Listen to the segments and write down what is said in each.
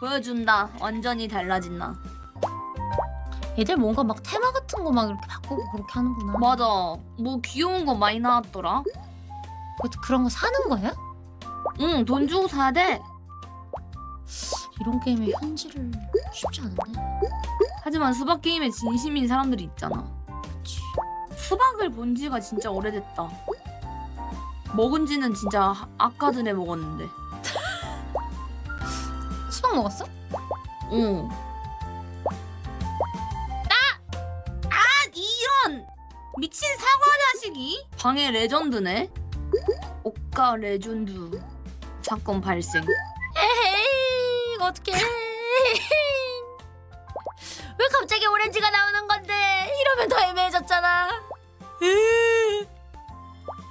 보여준다. 완전히 달라진 나. 애들 뭔가 막 테마 같은 거 막 이렇게 바꾸고 그렇게 하는구나. 맞아. 뭐 귀여운 거 많이 나왔더라. 그, 그런 거 사는 거야? 응, 돈 주고 사야 돼. 이런 게임의 현질을 쉽지 않은데. 하지만 수박 게임에 진심인 사람들이 있잖아. 그치. 수박을 본 지가 진짜 오래됐다. 먹은 지는 진짜 하- 아까 전에 먹었는데. 수박 먹었어? 응. 아! 아, 이런! 미친 사과 자식이? 방해 레전드네? 옷가 레전드. 사건 발생. 에헤이 이거 어떡해 왜 갑자기 오렌지가 나오는 건데 이러면 더 애매해졌잖아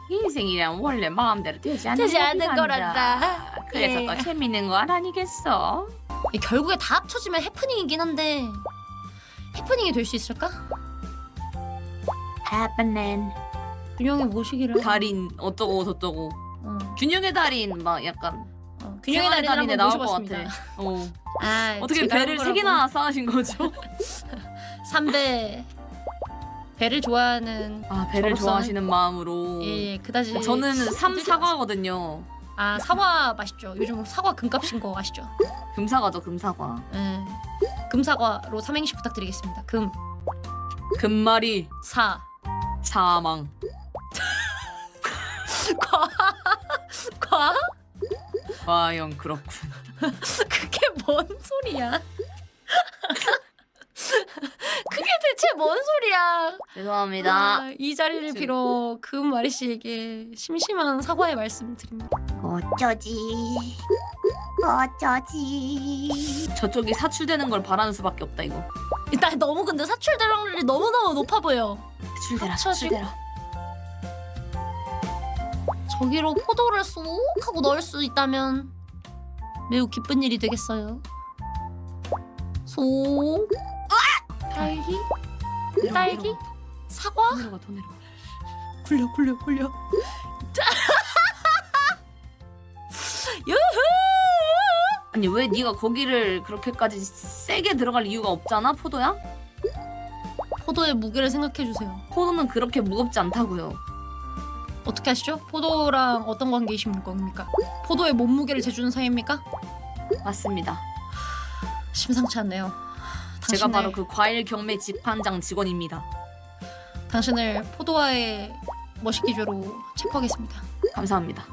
인생이란 원래 마음대로 되지 않는 되지 법이란다. 거란다. 그래서 예. 더 재밌는 거 아니겠어? 이 결국에 다 합쳐지면 해프닝이긴 한데 해프닝이 될 수 있을까? happening. 균형의 모시기를 달인 어쩌고 저쩌고. 어, 균형의 달인 막 약간 어, 생활의 균형의 달인을 달인에 나올 것 같아. 어. 아, 어떻게 배를 한 세. 개나 쌓으신 거죠? 3배 배를 좋아하는 아 배를 저로서는- 좋아하시는 마음으로. 예, 그다지 저는 삼 사과거든요. 아 사과 맛있죠 요즘 사과 금값인 거 아시죠? 금사과죠 금사과. 예. 금사과로 삼행시 부탁드리겠습니다 금, 금말이 사, 사망. 과, 과? 과연 그렇군. 그게 뭔 소리야? 그게 대체 뭔 소리야? 죄송합니다. 아, 이 자리를 지금- 빌어 금마리 씨에게 심심한 사과의 말씀 드립니다. 어쩌지? 어쩌지? 저쪽이 사출되는 걸 바라는 수밖에 없다 이거. 나 너무 근데 사출될 확률이 너무 너무 높아 보여. 사출되라 사출. 사출되라. 저기로 포도를 쏙 하고 넣을 수 있다면 매우 기쁜 일이 되겠어요. 소, 딸기, 딸기. 사과. 더 내려가 더 내려가. 굴려 굴려 굴려. 유후! 아니 왜 네가 거기를 그렇게까지 세게 들어갈 이유가 없잖아 포도야? 포도의 무게를 생각해 주세요. 포도는 그렇게 무겁지 않다고요. 어떻게 하시죠? 포도랑 어떤 관계이십니까? 포도의 몸무게를 재주는 사이입니까? 맞습니다. 심상치 않네요. 제가 바로 그 과일 경매 집판장 직원입니다. 당신을 포도와의 머시기죄로 체포하겠습니다. 감사합니다.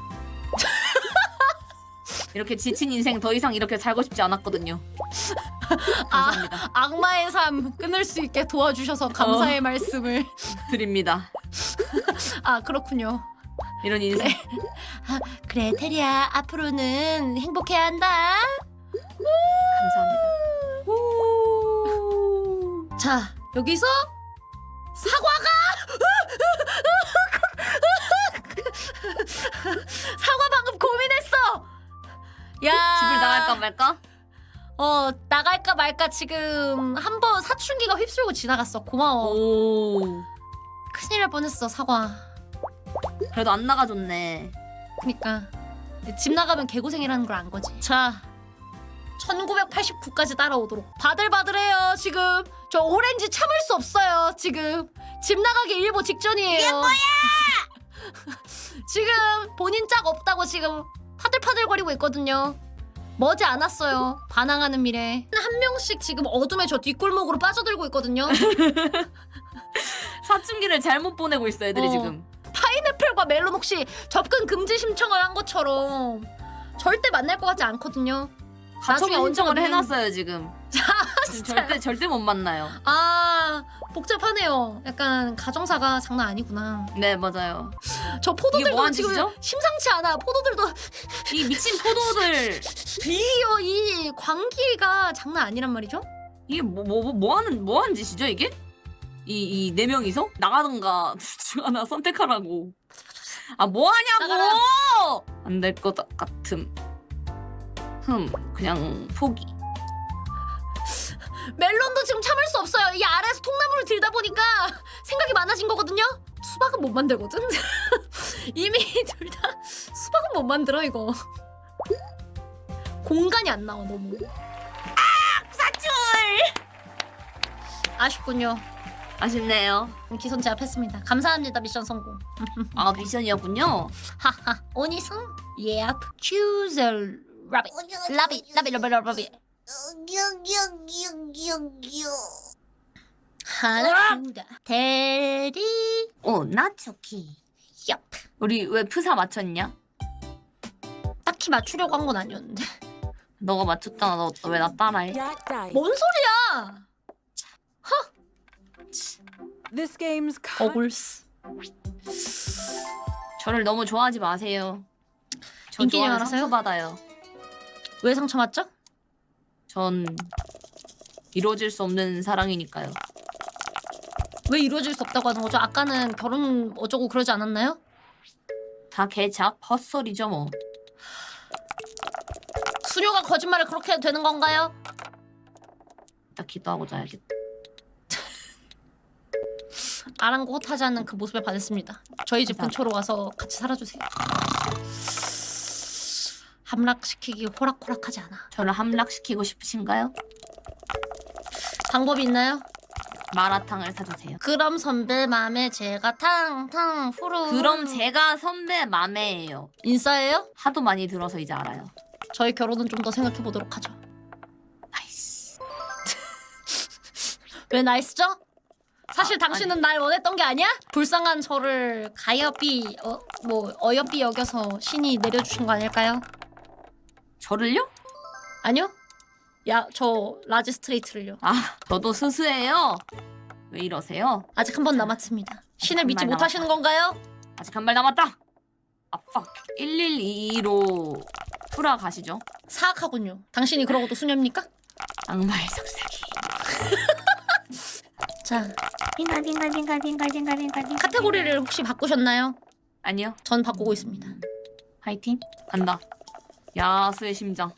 이렇게 지친 인생 더 이상 이렇게 살고 싶지 않았거든요. 감사합니다. 악마의 삶 끊을 수 있게 도와주셔서 감사의 말씀을. 드립니다. 아 그렇군요. 이런 인생 그래 테리야 앞으로는 행복해야 한다. 자 여기서 사과가 사과 방금 고민했어. 야 집을 나갈까 말까? 어 나갈까 말까 지금 한 번 사춘기가 휩쓸고 지나갔어. 고마워. 오. 큰일 날 뻔했어 사과. 그래도 안 나가줬네. 그니까 집 나가면 개고생이라는 걸 안 거지. 자, 1989까지 따라오도록 바들바들해요 지금. 저 오렌지 참을 수 없어요 지금. 집 나가기 일보 직전이에요. 이게 뭐야? 지금 본인 짝 없다고 지금 파들파들거리고 있거든요. 머지 않았어요. 반항하는 미래. 한 명씩 지금 어둠의 저 뒷골목으로 빠져들고 있거든요. 사춘기를 잘못 보내고 있어 애들이 어. 지금. 파인애플과 멜론 혹시 접근 금지 신청을 한 것처럼 절대 만날 것 같지 않거든요. 나중에 신청을 언젠가 해놨어요 지금. 지금 절대 절대 못 만나요. 아 복잡하네요. 약간 가정사가 장난 아니구나. 네 맞아요. 저 포도들도 뭐하는 지금 짓이죠? 심상치 않아. 포도들도 이 미친 포도들 이요 이 광기가 장난 아니란 말이죠. 이게 뭐뭐뭐 뭐 하는 뭐 하는 짓이죠 이게? 이 이 네 명이서 나가든가 둘 중 하나 선택하라고. 아 뭐 하냐고! 안 될 것 같음. 흠, 그냥 포기. 멜론도 지금 참을 수 없어요. 이 아래에서 통나무를 들다 보니까 생각이 많아진 거거든요. 수박은 못 만들거든. 이미 둘 다 수박은 못 만들어 이거. 공간이 안 나와 너무. 아! 사출! 아쉽군요. 아쉽네요. 음, 기선 제압했습니다. 감사합니다 미션 성공. 아, 미션이었군요. 하하. 오니승? Yep. 큐젤 rabbit. Rabbit. Rabbit. Rabbit. Rabbit. 하나, 둘, 대리. 오 나츠키. Yep. 우리 왜 프사 맞췄냐? 딱히 맞추려고 한 건 아니었는데. 너가 맞췄잖아. 너 왜 나 따라해? 뭔 소리야? This game's kind 어글스. 저를 너무 좋아하지 마세요. 저 인기님 좋아하면 알아서요? 상처받아요. 왜 상처 맞죠? 전 이루어질 수 없는 사랑이니까요. 왜 이루어질 수 없다고 하는 거죠? 아까는 결혼 어쩌고 그러지 않았나요? 다 개작 헛소리죠 뭐. 수녀가 거짓말을 그렇게 해도 되는 건가요? 이따 기도하고 자야겠다. 아랑곳하지 않는 그 모습에 반했습니다. 저희 집 감사합니다. 근처로 와서 같이 살아주세요. 함락시키기 호락호락하지 않아. 저를 함락시키고 싶으신가요? 방법이 있나요? 마라탕을 사주세요. 그럼 선배 맘에 제가 탕탕 후루. 그럼 제가 선배 맘에예요. 인싸예요? 하도 많이 들어서 이제 알아요. 저희 결혼은 좀 더 생각해 보도록 하죠. 나이스. 왜 나이스죠? 사실 아, 당신은 날 원했던 게 아니야? 불쌍한 저를 가엾비 어, 뭐 어여삐 여겨서 신이 내려주신 거 아닐까요? 저를요? 아니요? 야 저 라지 스트레이트를요. 아, 스스예요. 왜 이러세요? 아직 한 번 남았습니다. 신을 믿지 정말 못하시는 건가요? 아직 한 발 남았다. 아, fuck. 112로 풀어 가시죠. 사악하군요. 당신이 그러고도 수녀입니까? 악마의 속삭이. 자 딩갈딩갈딩갈딩갈딩갈딩갈딩. 카테고리를 혹시 바꾸셨나요? 아니요. 전 바꾸고 있습니다. 화이팅. 간다. 야수의 심장.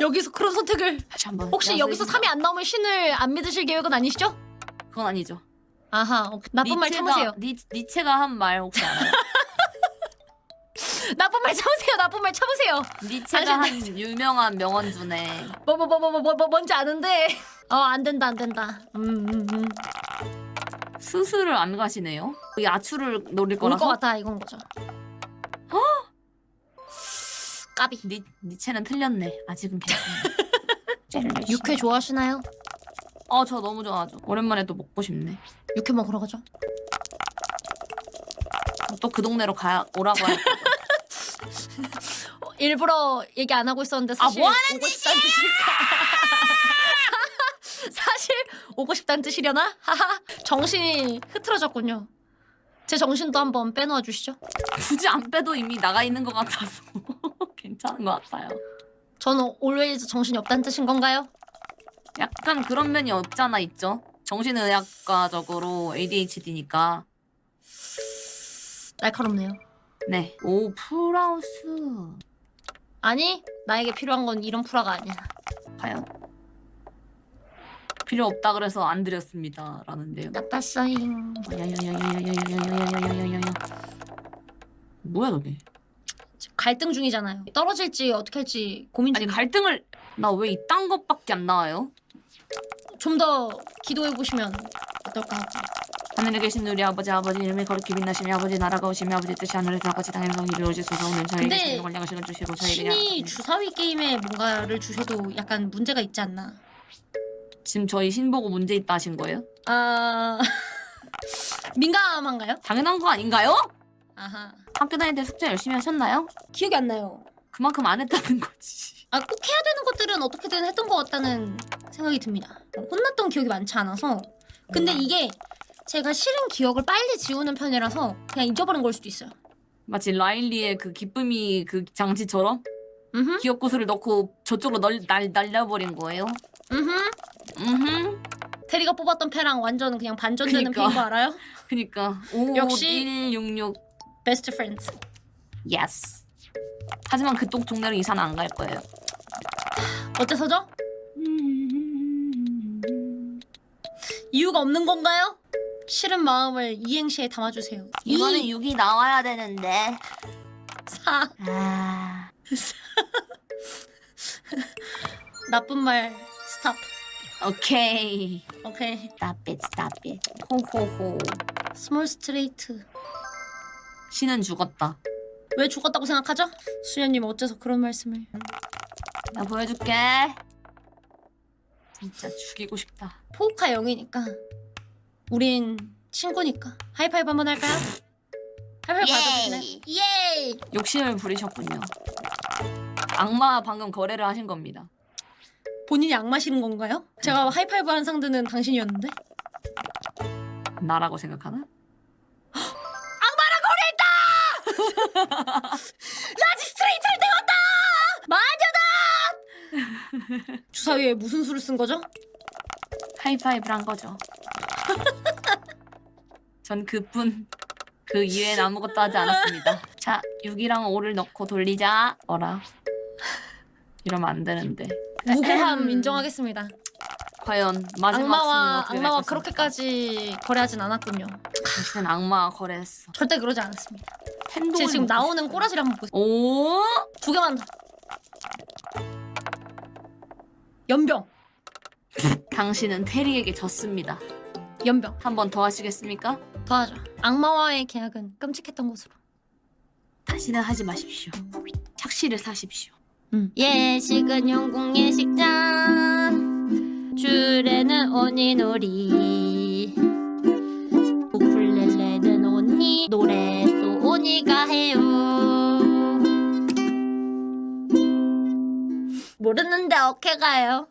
여기서 그런 선택을 다시 한번. 혹시 야수의 여기서 심장. 3이 안 나오면 신을 안 믿으실 계획은 아니시죠? 그건 아니죠. 아하 어, 나쁜 말 니체가- 참으세요. 니, 니체가 한 말 혹시 알아요? 나쁜 말 참으세요. 나쁜 말 참으세요. 니체가 한 유명한 명언 중에 뭐 뭐 뭐 뭐 뭐 뭐 뭔지 아는데 어 안 된다 안 된다. 음, 음, 음. 스스를 안 가시네요. 이 아추를 노릴 올것 거라서. 같아 이건 거죠. 까비. 니, 니체는 틀렸네. 아직은 괜찮아. 육회 좋아하시나요? 어, 저 너무 좋아하죠. 오랜만에 또 먹고 싶네. 육회 먹으러 가죠. 또 그 동네로 가 오라고 할 거. 어, 일부러 얘기 안 하고 있었는데 아, 사실 뭐 하는 오고 싶다는 뜻일까? 사실 오고 싶다는 뜻이려나? 하하. 정신이 흐트러졌군요. 제 정신도 한번 빼놓아 주시죠. 굳이 안 빼도 이미 나가 있는 것 같아서 괜찮은 것 같아요. 저는 always 정신이 없다는 뜻인 건가요? 약간 그런 면이 없잖아 있죠. 정신의학과적으로 ADHD니까. 날카롭네요. 네. 오 프라우스. 아니 나에게 필요한 건 이런 프라가 아니야. 과연 필요 없다 그래서 안 드렸습니다 라는데요. 나빴어잉. 야야야야야야야야야야야야야. 뭐야 그게? 갈등 중이잖아요. 떨어질지 어떻게 할지 고민 아니 중이에요. 갈등을 나 왜 이딴 것밖에 안 나와요? 좀 더 기도해 보시면 어떨까. 하늘에 계신 우리 아버지 아버지 이름이 거룩히 빛나시며 아버지 나라가 오시며 아버지 뜻이 하늘에서 같이 땅에서 이루어지소서 오늘 저희에게 근데 권량을 시간 주시고 저희에게 신이 약속하신- 주사위 게임에 뭔가를 주셔도 약간 문제가 있지 않나. 지금 저희 신 보고 문제 있다 하신 거예요? 아 민감한가요? 당연한 거 아닌가요? 아하 학교 다닐 때 숙제 열심히 하셨나요? 기억이 안 나요. 그만큼 안 했다는 거지. 아 꼭 해야 되는 것들은 어떻게든 했던 것 같다는 생각이 듭니다. 혼났던 기억이 많지 않아서. 근데 이게 제가 싫은 기억을 빨리 지우는 편이라서 그냥 잊어버린 걸 수도 있어요. 마치 라일리의 그 기쁨이 그 장치처럼 음, 기억 구슬을 넣고 저쪽으로 널, 날, 날려버린 거예요. 음. 음. 테리가 뽑았던 패랑 완전 그냥 반전되는 그니까. 패인 거 알아요? 그니까 5 역시- 166 베스트 프렌즈. 예스. 하지만 그쪽 동네로 이사는 안 갈 거예요. 어째서죠? 이유가 없는 건가요? 싫은 마음을 이행시에 담아주세요. 이번에 이 6이 나와야 되는데. 사 아. 나쁜 말 스탑. 오케이. 오케이. Stop it, stop it. 호호호. 스몰 스트레이트. 신은 죽었다. 왜 죽었다고 생각하죠? 수녀님 어째서 그런 말씀을? 나 보여줄게. 진짜 죽이고 싶다. 포카 0이니까 우린 친구니까 하이파이브 한번 할까요? 하이파이브 받아주시나요? 예! 욕심을 부리셨군요. 악마 방금 거래를 하신 겁니다. 본인이 악마시는 건가요? 제가 하이파이브 한 상대는 당신이었는데? 나라고 생각하나? 라지 스트레이트 할 때였다! 마녀다! 주사위에 무슨 수를 쓴 거죠? 하이파이브를 한 거죠. 전 그뿐 그 이외엔 아무것도 하지 않았습니다. 자, 6이랑 5를 넣고 돌리자. 어라. 이러면 안 되는데. 무고함. 인정하겠습니다. 과연 마지막 악마와 수는 어떻게 될 악마와 것인가? 그렇게까지 거래하진 않았군요. 당신은 악마와 거래했어. 절대 그러지 않았습니다. 제 지금 먹고 나오는. 꼬라지를 한번 보세요. 오 두 개만 더. 연병. 당신은 테리에게 졌습니다. 연병. 한 번 더 하시겠습니까? 더하죠. 악마와의 계약은 끔찍했던 곳으로. 다시는 하지 마십시오. 착시를 사십시오. 예식은 영궁 예식장 줄에는 오니놀이 우쿨렐레는 오니 노래 도 오니가 해요. 모르는데 어케 가요